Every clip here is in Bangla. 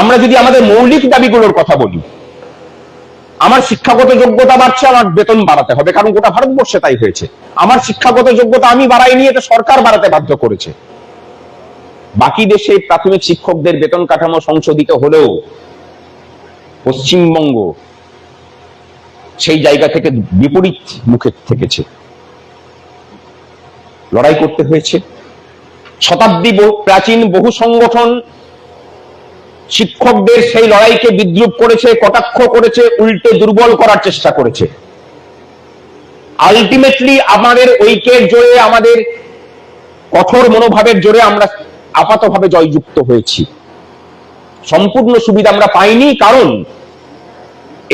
আমরা যদি আমাদের মৌলিক দাবিগুলোর কথা বলি, আমার শিক্ষাগত যোগ্যতা বাড়ছে, আমার বেতন বাড়াতে হবে, কারণ গোটা ভারতবর্ষে তাই হয়েছে। আমার শিক্ষাগত যোগ্যতা আমি বাড়াইনি এটা সরকার বাড়াতে বাধ্য করেছে। বাকি দেশে প্রাথমিক শিক্ষকদের বেতন কাঠামো সংশোধিত হলেও পশ্চিমবঙ্গ সেই জায়গা থেকে বিপরীত মুখে থেকেছে। লড়াই করতে হয়েছে। শতাব্দী প্রাচীন বহু সংগঠন শিক্ষকদের সেই লড়াইকে বিদ্রুপ করেছে, কটাক্ষ করেছে, উল্টে দুর্বল করার চেষ্টা করেছে। আলটিমেটলি আমাদের ঐক্যের জোরে, আমাদের কঠোর মনোভাবের জোরে আমরা আপাতভাবে জয়যুক্ত হয়েছি। সম্পূর্ণ সুবিধা আমরা পাইনি, কারণ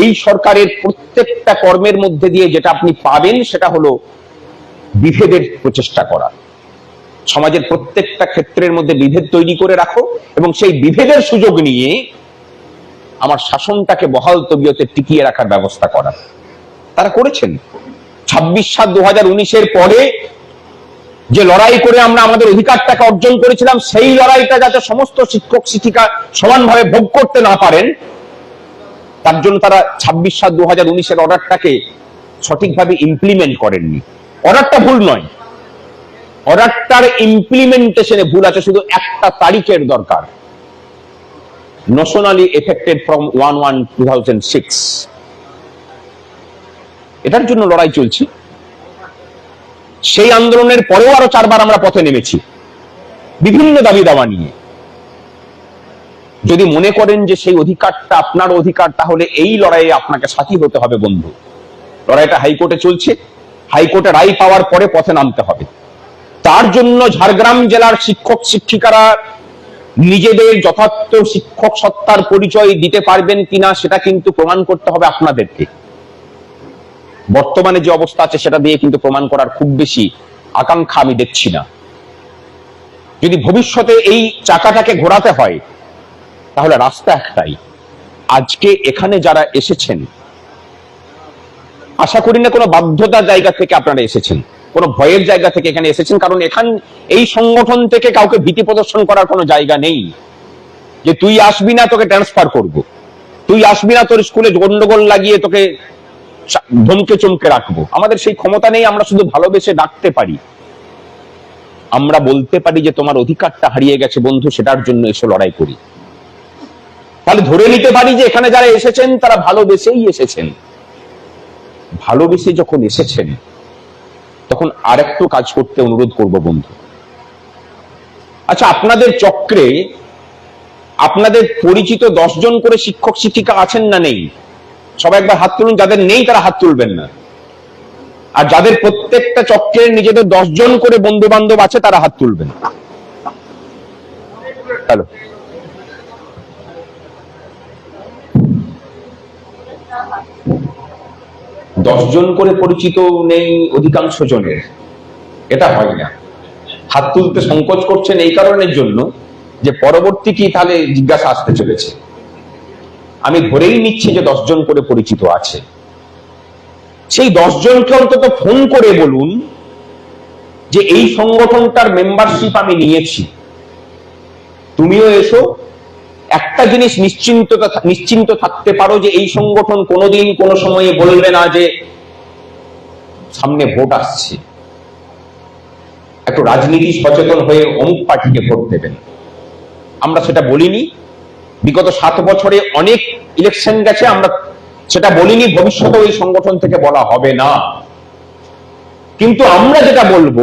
এই সরকারের প্রত্যেকটা কর্মের মধ্যে দিয়ে যেটা আপনি পাবেন, সেটা হলো বিভেদের প্রচেষ্টা করা। সমাজের প্রত্যেকটা ক্ষেত্রের মধ্যে বিভেদ তৈরি করে রাখো এবং সেই বিভেদের সুযোগ নিয়ে আমার শাসনটাকে বহাল তবিয়তে টিকিয়ে রাখার ব্যবস্থা করা। তারা করেছেন। ছাব্বিশ সাত দু হাজার উনিশের পরে যে লড়াই করে আমরা আমাদের অধিকারটাকে অর্জন করেছিলাম, সেই লড়াইটা যাতে সমস্ত শিক্ষক, শিক্ষিকা সমানভাবে ভোগ করতে না পারেন, তার জন্য তারা ছাব্বিশ সাত দু হাজার উনিশের অর্ডারটাকে সঠিকভাবে ইমপ্লিমেন্ট করেননি। অর্ডারটা ভুল নয়। অর্ডারটার ইমপ্লিমেন্টেশনে ভুল আছে, শুধু একটা তারিখের দরকার। Nationally affected from one one two thousand six এটার জন্য লড়াই চলছে। সেই আন্দোলনের পরেও আরও চারবার আমরা পথে নেমেছি। বিভিন্ন দাবি দাওয়া নিয়ে। যদি মনে করেন যে সেই অধিকারটা আপনার অধিকার, তাহলে এই লড়াইয়ে আপনাকে সাথী হতে হবে বন্ধু। লড়াইটা হাইকোর্টে চলছে। হাইকোর্টে রায় পাওয়ার পরে পথে নামতে হবে। তার জন্য ঝাড়গ্রাম জেলার শিক্ষক শিক্ষিকারা নিজেদের যথার্থ শিক্ষক সত্তার পরিচয় দিতে পারবেন কিনা সেটা কিন্তু প্রমাণ করতে হবে আপনাদেরকে। বর্তমানে যে অবস্থা আছে সেটা দিয়ে কিন্তু প্রমাণ করার খুব বেশি আকাঙ্ক্ষা আমি দেখছি না। যদি ভবিষ্যতে এই চাকাটাকে ঘোরাতে হয়, তাহলে রাস্তা একটাই। আজকে এখানে যারা এসেছেন, আশা করি না কোনো বাধ্যতার জায়গা থেকে আপনারা এসেছেন। কোনো ভয়ের জায়গা থেকে এখানে এসেছেন, কারণ এখান এই সংগঠন থেকে কাউকে ভীতি প্রদর্শন করার কোনো জায়গা নেই। যে তুই আসবি না, তোকে ট্রান্সফার করব। তুই আসবি না, তোর স্কুলে গন্ডগোল লাগিয়ে তোকে ধমকে চমকে রাখব। আমাদের সেই ক্ষমতা নেই, আমরা শুধু ভালোবেসে ডাকতে পারি। আমরা বলতে পারি যে তোমার অধিকারটা হারিয়ে গেছে বন্ধু, সেটার জন্য এসে লড়াই করি। তাহলে ধরে নিতে পারি যে এখানে যারা এসেছেন, তারা ভালোবেসেই এসেছেন। ভালোবেসে যখন এসেছেন তখন আর একটু কাজ করতে অনুরোধ করব বন্ধু। আচ্ছা আপনাদের চক্রে আপনাদের পরিচিত দশজন করে শিক্ষক, শিক্ষিকা আছেন না নেই? সবাই একবার হাত তুলুন, যাদের নেই তারা হাত তুলবেন না। আর যাদের প্রত্যেকটা চক্রের নিজেদের দশজন করে বন্ধু বান্ধব আছে, তারা হাত তুলবেন হ্যালো। দশজন করে পরিচিত নেই অধিকাংশ জনের। এটা হয় না। হাত তুলতে সংকোচ করছেন এই কারণের জন্য যে পরবর্তী কি তাহলে জিজ্ঞাসা আসতে চলেছে। আমি ধরেই নিচ্ছি যে দশজন করে পরিচিত আছে। সেই দশজনকে অন্তত ফোন করে বলুন যে এই সংগঠনটার মেম্বারশিপ আমি নিয়েছি। তুমিও এসো একটা জিনিস নিশ্চিন্ত নিশ্চিন্ত থাকতে পারো যে এই সংগঠন কোনোদিন কোনো সময়ে বলবে না যে সামনে ভোট আসছে। একটু রাজনীতি সচেতন হয়ে অমুক পার্টিকে ভোট দেবেন। আমরা সেটা বলিনি। বিগত সাত বছরে অনেক ইলেকশন গেছে, আমরা সেটা বলিনি ভবিষ্যতে ওই সংগঠন থেকে বলা হবে না। কিন্তু আমরা যেটা বলব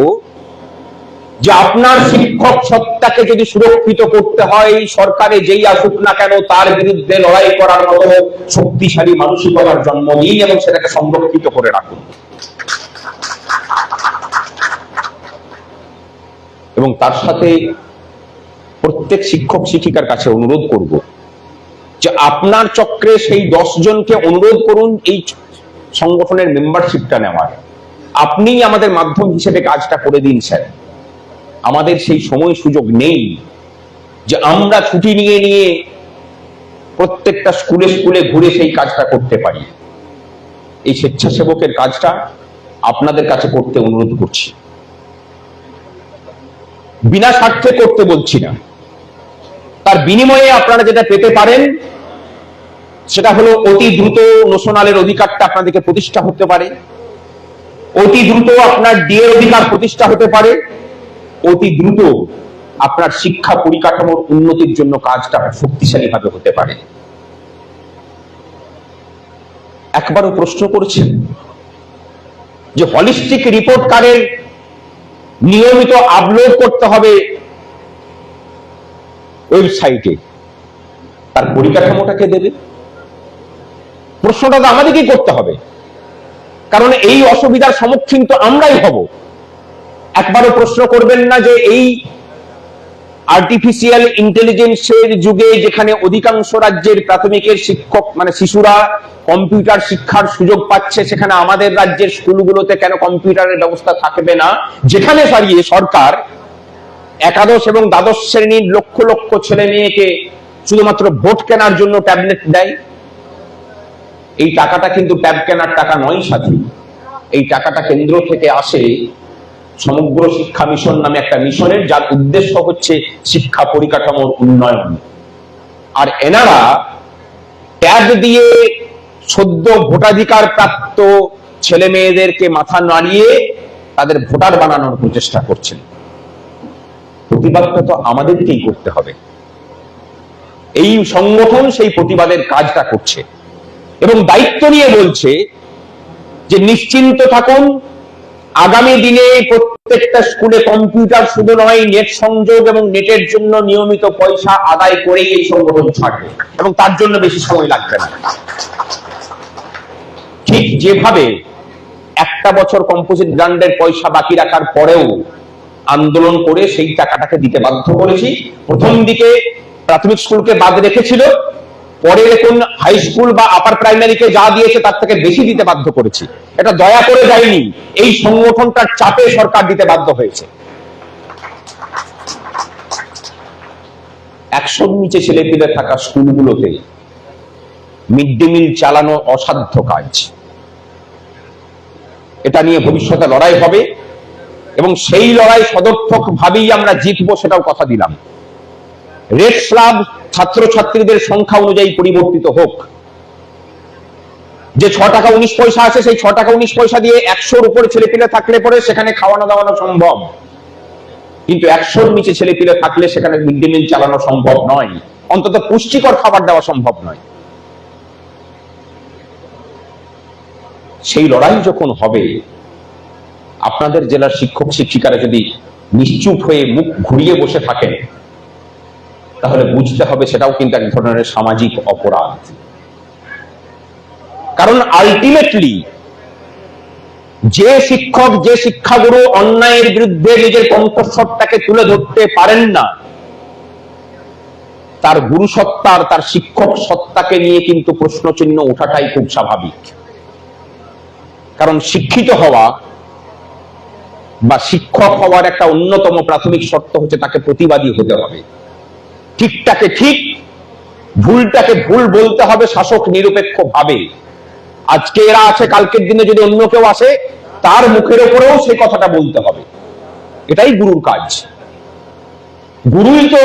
যে আপনার শিক্ষক সত্তাকে যদি সুরক্ষিত করতে হয়, সরকারে যেই আসুক না কেন, তার বিরুদ্ধে লড়াই করার মতো শক্তিশালী মানসিকতার জন্ম দিন এবং সেটাকে সংরক্ষিত করে রাখুন। এবং তার সাথে প্রত্যেক শিক্ষক শিক্ষিকার কাছে অনুরোধ করব যে আপনার চক্রে সেই দশ জনকে অনুরোধ করুন, এই সংগঠনের মেম্বারশিপটা নেওয়ার। আপনিই আমাদের মাধ্যম হিসেবে কাজটা করে দিন, স্যার। আমাদের সেই সময় সুযোগ নেই যে আমরা ছুটি নিয়ে নিয়ে প্রত্যেকটা স্কুলে স্কুলে ঘুরে সেই কাজটা করতে পারি। এই স্বেচ্ছাসেবকের কাজটা আপনাদের কাছে করতে অনুরোধ করছি। বিনা স্বার্থে করতে বলছি না। তার বিনিময়ে আপনারা যেটা পেতে পারেন, সেটা হলো অতি দ্রুত নোশনালের অধিকারটা আপনাদেরকে প্রতিষ্ঠা হতে পারে। অতি দ্রুত আপনার ডিএর অধিকার প্রতিষ্ঠা হতে পারে। অতি দ্রুত আপনার শিক্ষা পরিকাঠামোর উন্নতির জন্য কাজটা শক্তিশালী ভাবে হতে পারে। একবারও প্রশ্ন করেছেন যে হলিস্টিক রিপোর্ট কার্ডের নিয়মিত আপলোড করতে হবে ওয়েবসাইটে তার পরিকাঠামোটাকে দেবে? প্রশ্নটা তো আমাদেরকেই করতে হবে। কারণ এই অসুবিধার সম্মুখীন তো আমরাই হব। একবারও প্রশ্ন করবেন না যে এই আর্টিফিশিয়াল ইন্টেলিজেন্সের যুগে যেখানে অধিকাংশ রাজ্যের প্রাথমিকের শিক্ষক মানে শিশুরা কম্পিউটার শিক্ষার সুযোগ পাচ্ছে, সেখানে আমাদের রাজ্যের স্কুলগুলোতে কেন কম্পিউটারের ব্যবস্থা থাকবে না? যেখানে দাঁড়িয়ে সরকার একাদশ এবং দ্বাদশ শ্রেণির লক্ষ লক্ষ ছেলে মেয়েকে শুধুমাত্র ভোট কেনার জন্য ট্যাবলেট দেয়? এই টাকাটা কিন্তু ট্যাব কেনার টাকা নয় সাথী এই টাকাটা কেন্দ্র থেকে আসে সমগ্র শিক্ষা মিশন নামে একটা মিশনের, যার উদ্দেশ্য হচ্ছে শিক্ষা পরিকাঠামোর উন্নয়ন। আর এনারা ট্যাব দিয়ে সদ্য ভোটাধিকার প্রাপ্ত ছেলে মেয়েদেরকে মাথা নাড়িয়ে তাদের ভোটার বানানোর প্রচেষ্টা করছেন। প্রতিবাদটা তো আমাদেরকেই করতে হবে। এই সংগঠন সেই প্রতিবাদের কাজটা করছে। এবং দায়িত্ব নিয়ে বলছে যে নিশ্চিন্ত থাকুন আগামী দিনে প্রত্যেকটা স্কুলে কম্পিউটার শুধু নয়, নেট সংযোগ এবং নেটের জন্য নিয়মিত পয়সা আদায় করেই এই সংগঠন ছাড়বে এবং তার জন্য বেশি সময় লাগবে না। ঠিক যেভাবে একটা বছর কম্পোজিট ব্র্যান্ডের পয়সা বাকি রাখার পরেও আন্দোলন করে সেই টাকাটাকে দিতে বাধ্য করেছি। প্রথম দিকে প্রাথমিক স্কুলকে বাদ রেখেছিল, পরে দেখুন হাই স্কুল বা আপার প্রাইমারিকে যা দিয়েছে তার থেকে বেশি দিতে বাধ্য করেছি। এটা দয়া করে যায়নি। এই সংগঠনটার চাপে সরকার দিতে বাধ্য হয়েছে। একশোর নিচে ছেলেপিলে থাকা স্কুলগুলোতে মিড ডে মিল চালানো অসাধ্য কাজ। এটা নিয়ে ভবিষ্যতে লড়াই হবে এবং সেই লড়াই সদর্থক ভাবেই আমরা জিতবো সেটাও কথা দিলাম। রেড স্লাব ছাত্রছাত্রীদের সংখ্যা অনুযায়ী পরিবর্তিত হোক। যে ছ টাকা উনিশ পয়সা আছে, সেই ছ টাকা উনিশ পয়সা দিয়ে একশোর উপরে ছেলেপিলে থাকলে পরে সেখানে খাওয়ানো দাওয়ানো সম্ভব। কিন্তু একশোর নিচে ছেলেপিলে থাকলে সেখানে মিড ডে মিল চালানো সম্ভব নয়। অন্তত পুষ্টিকর খাবার দেওয়া সম্ভব নয়। সেই লড়াই যখন হবে, আপনাদের জেলার শিক্ষক শিক্ষিকারা যদি নিশ্চুপ হয়ে মুখ ঘুরিয়ে বসে থাকেন, তাহলে বুঝতে হবে সেটাও কিন্তু এক ধরনের সামাজিক অপরাধ। কারণ আলটিমেটলি যে শিক্ষক, যে শিক্ষাগুরু অন্যায়ের বিরুদ্ধে নিজের কণ্ঠস্বরটাকে তুলে ধরতে পারেন না, তার গুরু সত্তার তার শিক্ষক সত্তাকে নিয়ে কিন্তু প্রশ্নচিহ্ন ওঠাটাই খুব স্বাভাবিক। কারণ শিক্ষিত হওয়া বা শিক্ষক হওয়ার একটা অন্যতম প্রাথমিক শর্ত হচ্ছে তাকে প্রতিবাদী হতে হবে। ঠিকটাকে ঠিক, ভুলটাকে ভুল বলতে হবে শাসক নিরপেক্ষ ভাবে আজকে এরা আছে, কালকের দিনে যদি অন্য কেউ আসে, তার মুখের ওপরেও সেই কথাটা বলতে হবে। এটাই গুরুর কাজ। গুরুই তো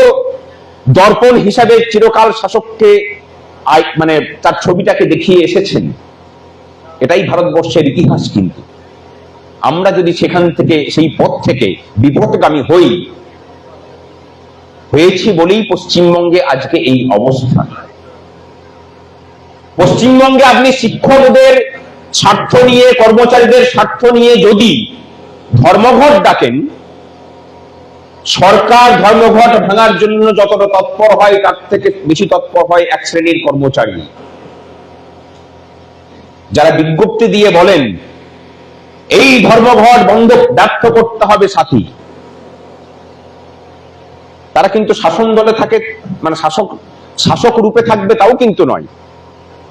দর্পণ হিসাবে চিরকাল শাসককে মানে তার ছবিটাকে দেখিয়ে এসেছেন। এটাই ভারতবর্ষের ইতিহাস কিন্তু। আমরা যদি সেখান থেকে, সেই পথ থেকে বিপদগামী হই, হয়েছি বলেই পশ্চিমবঙ্গে আজকে এই অবস্থা পশ্চিমবঙ্গে আপনি শিক্ষকদের স্বার্থ নিয়ে, কর্মচারীদের স্বার্থ নিয়ে যদি ধর্মঘট ডাকেন, সরকার ধর্মঘট ভাঙার জন্য যতটা তৎপর হয়, তার থেকে বেশি তৎপর হয় এক শ্রেণির কর্মচারী। যারা বিজ্ঞপ্তি দিয়ে বলেন, এই ধর্মঘট বন্ধ, ব্যর্থ করতে হবে সাথী। তারা কিন্তু শাসন দলে থাকে মানে শাসক শাসক রূপে থাকবে তাও কিন্তু নয়।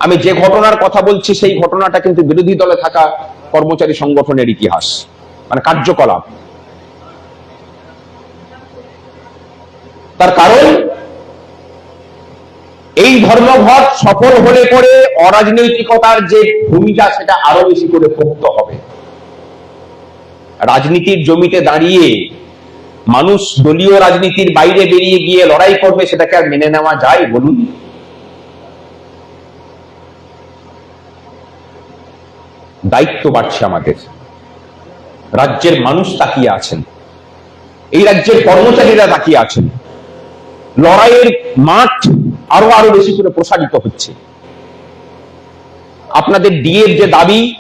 আমি যে ঘটনার কথা বলছি, সেই ঘটনাটা কিন্তু বিরোধী দলে থাকা কর্মচারী সংগঠনের ইতিহাস মানে কার্যকলাপ। তার কারণ, এই ধর্মঘট সফল হলে পরে অরাজনৈতিকতার যে ভূমিকা, সেটা আরও বেশি করে পোক্ত হবে। রাজনীতির জমিতে দাঁড়িয়ে মানুষ দলীয় রাজনীতির বাইরে বেরিয়ে গিয়ে লড়াই করবে, সেটাকে আর মেনে নেওয়া যায় বলুন। দায়িত্ব বাড়ছে আমাদের। রাজ্যের মানুষ তাকিয়ে আছেন। এই রাজ্যের কর্মচারীরা তাকিয়ে আছেন। লড়াইয়ের মাঠ আরও আরও বেশি করে প্রসারিত হচ্ছে। আপনাদের ডিএর যে দাবি,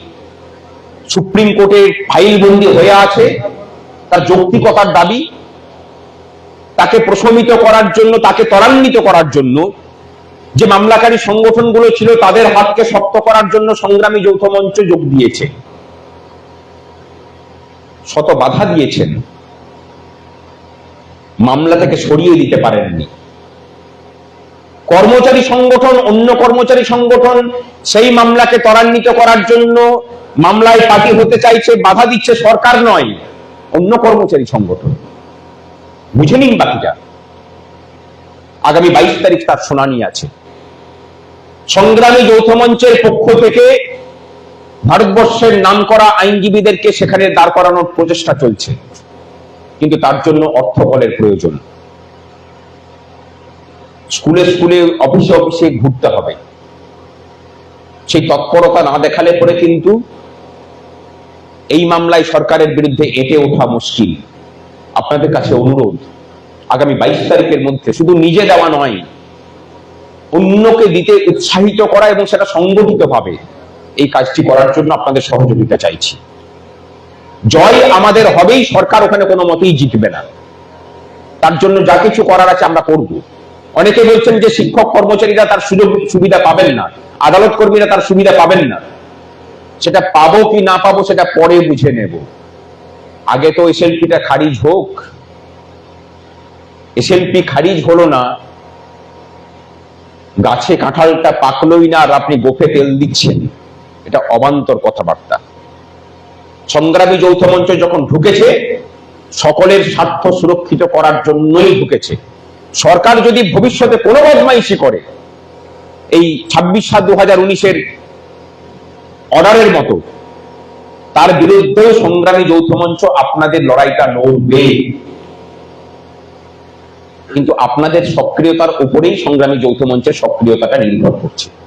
সুপ্রিম কোর্টে ফাইল বন্দি হয়ে আছে, তার যৌক্তিকতার দাবি, তাকে প্রশমিত করার জন্য, তাকে ত্বরান্বিত করার জন্য যে মামলাকারী সংগঠনগুলো ছিল তাদের হাতকে শক্ত করার জন্য সংগ্রামী যৌথ মঞ্চ যোগ দিয়েছে। শত বাধা দিয়েছেন। মামলা থেকে সরিয়ে দিতে পারেননি। কর্মচারী সংগঠন, অন্য কর্মচারী সংগঠন সেই মামলাকে ত্বরান্বিত করার জন্য মামলায় পার্টি হতে চাইছে, বাধা দিচ্ছে সরকার নয়, অন্য কর্মচারী সংগঠন। বুঝে নিন বাকিটা। আগামী বাইশ তারিখ তার শুনানি আছে। সংগ্রামী যৌথ মঞ্চের পক্ষ থেকে ভারতবর্ষের নামকরা আইনজীবীদেরকে সেখানে দাঁড় করানোর প্রচেষ্টা চলছে। কিন্তু তার জন্য অর্থ বলের প্রয়োজন। স্কুলে স্কুলে, অফিসে অফিসে ঘুরতে হবে। সেই তৎপরতা না দেখালে পরে কিন্তু এই মামলায় সরকারের বিরুদ্ধে এটে ওঠা মুশকিল। আপনাদের কাছে অনুরোধ, আগামী বাইশ তারিখের মধ্যে শুধু নিজে দেওয়া নয় অন্যকে দিতে উৎসাহিত করা এবং সেটা সংগঠিত ভাবে এই কাজটি করার জন্য আপনাদের সহযোগিতা চাইছি। জয় আমাদের হবেই, সরকার ওখানে কোনো মতেই জিতবে না। তার জন্য যা কিছু করার আছে আমরা করব। অনেকে বলছেন যে শিক্ষক কর্মচারীরা তার সুযোগ সুবিধা পাবেন না, আদালত কর্মীরা তার সুবিধা পাবেন না। সেটা পাবো কি না পাবো সেটা পরে বুঝে নেব। আগে তো এসএলপিটা খারিজ হোক। এসএলপি খারিজ হলো না গাছে কাঁঠালটা পাকলোই না আর আপনি গোফে তেল দিচ্ছেন। এটা অবান্তর কথাবার্তা। সংগ্রামী যৌথ মঞ্চ যখন ঢুকেছে, সকলের স্বার্থ সুরক্ষিত করার জন্যই ঢুকেছে। সরকার যদি ভবিষ্যতে কোনো বদমাইশি করে, এই ছাব্বিশ সাত দু হাজার উনিশের অর্ডারের মতো, তার বিরুদ্ধেও সংগ্রামী যৌথ মঞ্চ আপনাদের লড়াইটা লড়বে কিন্তু আপনাদের সক্রিয়তার উপরেই সংগ্রামী যৌথ মঞ্চের সক্রিয়তাটা নির্ভর করছে।